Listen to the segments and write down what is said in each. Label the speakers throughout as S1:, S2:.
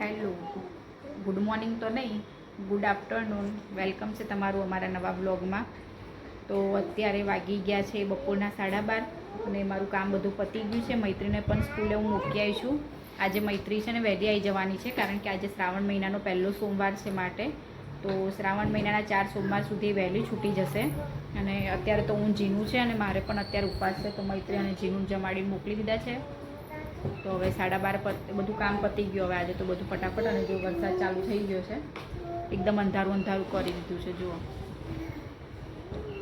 S1: Hello. Good morning તો નહીં. Good afternoon. Welcome છે તમારું અમારા નવા બ્લોગમાં તો અત્યારે વાગી ગયા છે બપોરના સાડા બાર અને મારું કામ બધું પતી ગયું છે. મૈત્રીને પણ સ્કૂલે હું મૂકી આવી છું. આજે મૈત્રી છે ને વહેલી આવી જવાની છે કારણ કે આજે શ્રાવણ મહિનાનો પહેલો સોમવાર છે માટે. તો શ્રાવણ મહિનાના ચાર સોમવાર સુધી વહેલી છૂટી જશે. અને અત્યારે તો હું જીનું છે અને મારે પણ અત્યારે ઉપવાસ છે. તો મૈત્રી અને જીનું જમાડીને મોકલી દીધા છે. તો હવે સાડા બાર બધું કામ પતી ગયું. હવે આજે તો બધું ફટાફટ અને જો વરસાદ ચાલુ થઈ ગયો છે, એકદમ અંધારું અંધારું કરી દીધું છે, જુઓ.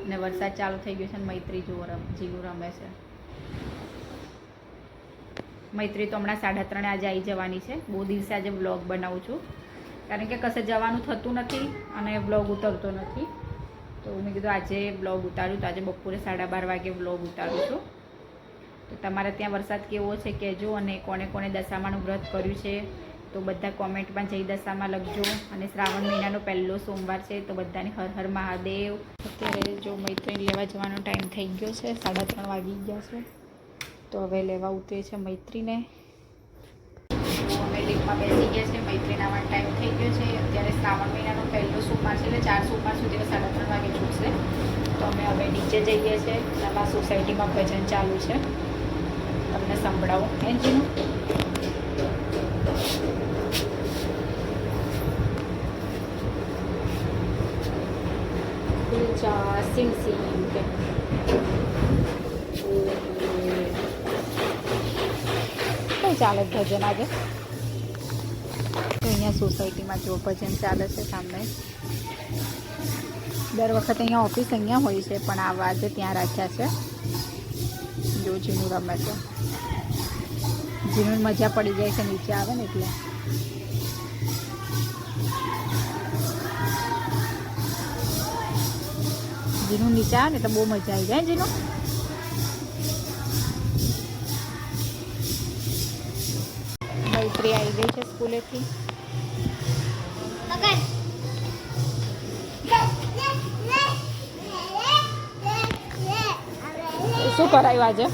S1: ને વરસાદ ચાલુ થઈ ગયો છે ને મૈત્રી જુઓ જીવું રમે છે. મૈત્રી તો હમણાં સાડા ત્રણે આજે આવી જવાની છે. બહુ દિવસે આજે વ્લોગ બનાવું છું. કારણ કે કશે જવાનું થતું નથી અને બ્લોગ ઉતરતો નથી. તો મેં કીધું આજે બ્લોગ ઉતાર્યું તો આજે બપોરે સાડા બાર વાગે બ્લોગ ઉતારું છું. તમારે ત્યાં વરસાદ કેવો છે કહેજો અને કોણે કોણે દશામાનું વ્રત કર્યું છે, તો બધા કોમેન્ટમાં જઈ દશામાં લખજો. અને શ્રાવણ મહિનાનો પહેલો સોમવાર છે, તો બધાને હર હર મહાદેવ. અત્યારે જો મૈત્રી લેવા જવાનો ટાઈમ થઈ ગયો છે, સાડા ત્રણ વાગી ગયા છે. તો હવે લેવા ઉતરે છે મૈત્રીને. અમે લીફમાં બેસી ગયા છે મૈત્રીના આવવાનો ટાઈમ થઈ ગયો છે. અત્યારે શ્રાવણ મહિનાનો પહેલો સોમવાર છે, એટલે ચાર સોમવાર સુધી સાડા ત્રણ વાગે છૂટશે તો અમે હવે નીચે જઈએ છીએ, નવા સોસાયટીમાં ભજન ચાલુ છે. સંભળાવો. એન્જીનું સિંગ સિંગ કે કઈ ચાલે ભજન આજે? તો અહીંયા સોસાયટીમાં જો ભજન ચાલે છે સામે. દર વખતે અહીંયા ઓફિસ અહીંયા હોય છે પણ આ આજે ત્યાં રાખ્યા છે. જો જીનું રમે છે. જીનું મજા પડી જાય છે નીચે આવે ને એટલે. જીનું નીચે આવે ને એટલે બહુ મજા આવી જાય જીનું? મૈત્રી આવી ગઈ છે સ્કૂલેથી. શું કરાયું આજે?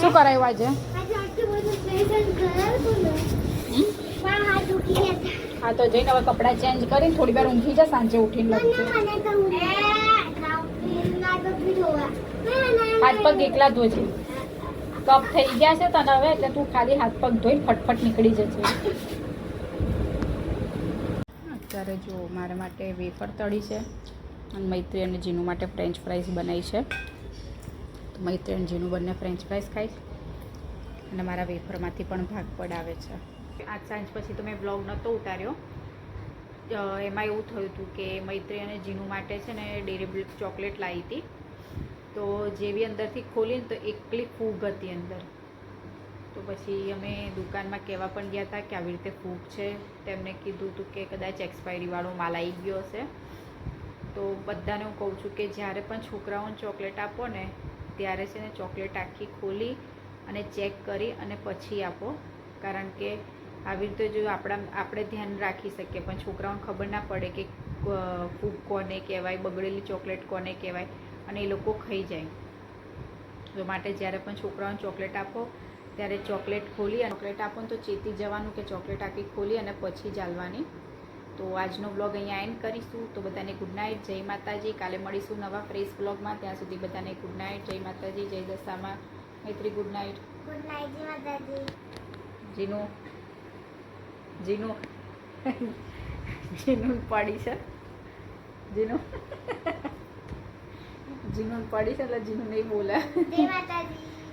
S1: શું કરાયું આજે? હા, તો જઈને હવે કપડાં ચેન્જ કરીને થોડી વાર ઊંઘી જા, સાંજે ઉઠીને હાથ પગ એકલા ધોજે. કપ થઈ ગયા છે તને હવે, એટલે તું ખાલી હાથ પગ ધોઈ ફટફટ નીકળી જશે અત્યારે જો મારા માટે વેફર તળી છે અને મૈત્રી અને જીનું માટે ફ્રેન્ચ ફ્રાઈઝ બનાવી છે. તો મૈત્રી અને જીનું બંને ફ્રેન્ચ ફ્રાઈઝ છે. અને મારા વેફરમાંથી પણ ભાગ પડાવે છે. આજ સાંજ પછી તો મેં બ્લોગ નહોતો ઉતાર્યો. એમાં એવું થયું હતું કે મૈત્રી અને જીનું માટે છે ને ડેરી મિલ્ક ચોકલેટ લાવી હતી. તો જેવી અંદરથી ખોલીને તો એકલી ફૂગ હતી અંદર. તો પછી અમે દુકાનમાં કહેવા પણ ગયા હતા કે આવી રીતે ફૂગ છે. તેમને કીધું હતું કે કદાચ એક્સપાયરીવાળો માલ આવી ગયો હશે. તો બધાને હું કહું છું કે જ્યારે પણ છોકરાઓને ચોકલેટ આપો ને, ત્યારે છે ને ચોકલેટ આખી ખોલી અને ચેક કરી અને પછી આપો. કારણ કે આવી રીતે જો આપણા, આપણે ધ્યાન રાખી શકીએ, પણ છોકરાઓને ખબર ના પડે કે ફૂગ કોને કહેવાય, બગડેલી ચોકલેટ કોને કહેવાય, અને એ લોકો ખાઈ જાય. તો માટે જ્યારે પણ છોકરાઓને ચોકલેટ આપો, ત્યારે ચોકલેટ ખોલી અને ચોકલેટ આપો તો ચેતી જવાનું કે ચોકલેટ આખી ખોલી અને પછી ચાલવાની તો આજનો બ્લોગ અહીંયા એન્ડ કરીશું. તો બધાને ગુડ નાઇટ જય માતાજી. કાલે મળીશું નવા ફ્રેશ બ્લોગમાં ત્યાં સુધી બધાને ગુડ નાઇટ જય માતાજી. જય દશામાં. Maitri good night. જીનું. જીનું. જીનું પડી છે. જીનું. જીનો પડી છે એટલે જીનું નહીં બોલે.
S2: જય માતાજી.